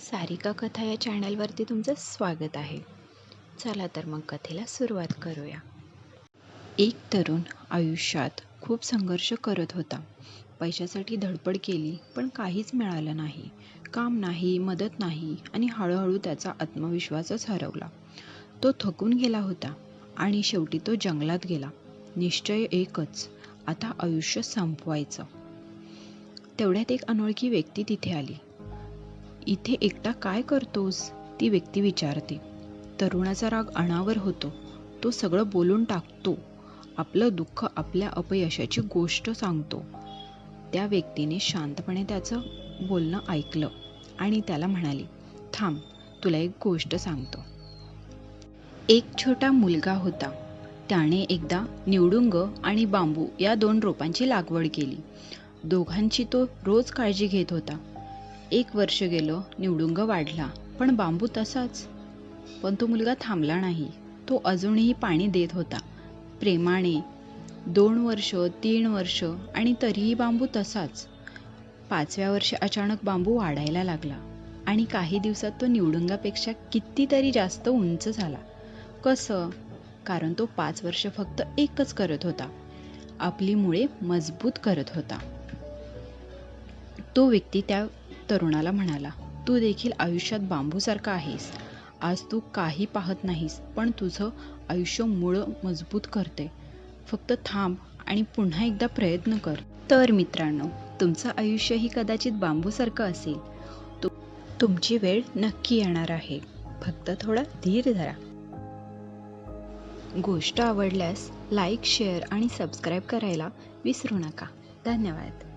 सारिका कथा या चॅनलवरती तुमचं स्वागत आहे. चला तर मग कथेला सुरुवात करूया. एक तरुण आयुष्यात खूप संघर्ष करत होता. पैशासाठी धडपड केली पण काहीच मिळालं नाही. काम नाही मदत नाही आणि हळूहळू त्याचा आत्मविश्वासच हरवला. तो थकून गेला होता आणि शेवटी तो जंगलात गेला. निश्चय एकच आता आयुष्य संपवायचं. तेवढ्यात एक अनोळखी व्यक्ती तिथे आली. इथे एकटा काय करतोस? ती व्यक्ती विचारते. तरुणाचा राग अणावर होतो. तो सगळं बोलून टाकतो. आपलं दुःख आपल्या अपयशाची गोष्ट सांगतो. त्या व्यक्तीने शांतपणे त्याचं बोलणं ऐकलं आणि त्याला म्हणाली थांब तुला एक गोष्ट सांगतो. एक छोटा मुलगा होता. त्याने एकदा निवडुंग आणि बांबू या दोन रोपांची लागवड केली. दोघांची तो रोज काळजी घेत होता. एक वर्ष गेलं निवडुंग वाढला पण बांबू तसाच. पण तो मुलगा थांबला नाही. तो अजूनही पाणी देत होता. प्रेमाने दोन वर्ष तीन वर्ष आणि तरीही बांबू तसाच. पाचव्या वर्षी अचानक बांबू वाढायला लागला आणि काही दिवसात तो निवडुंगापेक्षा कितीतरी जास्त उंच झाला. कसं? कारण तो पाच वर्ष फक्त एकच करत होता. आपली मुळे मजबूत करत होता. तो व्यक्ती त्या तरुणाला म्हणाला तू देखील आयुष्यात बांबूसारखा आहेस. आज तू काही पाहत नाहीस पण तुझं आयुष्य मुळं मजबूत करते. फक्त थांब आणि पुन्हा एकदा प्रयत्न कर. तर मित्रांनो तुमचं आयुष्यही कदाचित बांबूसारखं असेल. तु तुमची वेळ नक्की येणार आहे. फक्त थोडा धीर धरा. गोष्ट आवडल्यास लाईक शेअर आणि सबस्क्राईब करायला विसरू नका. धन्यवाद.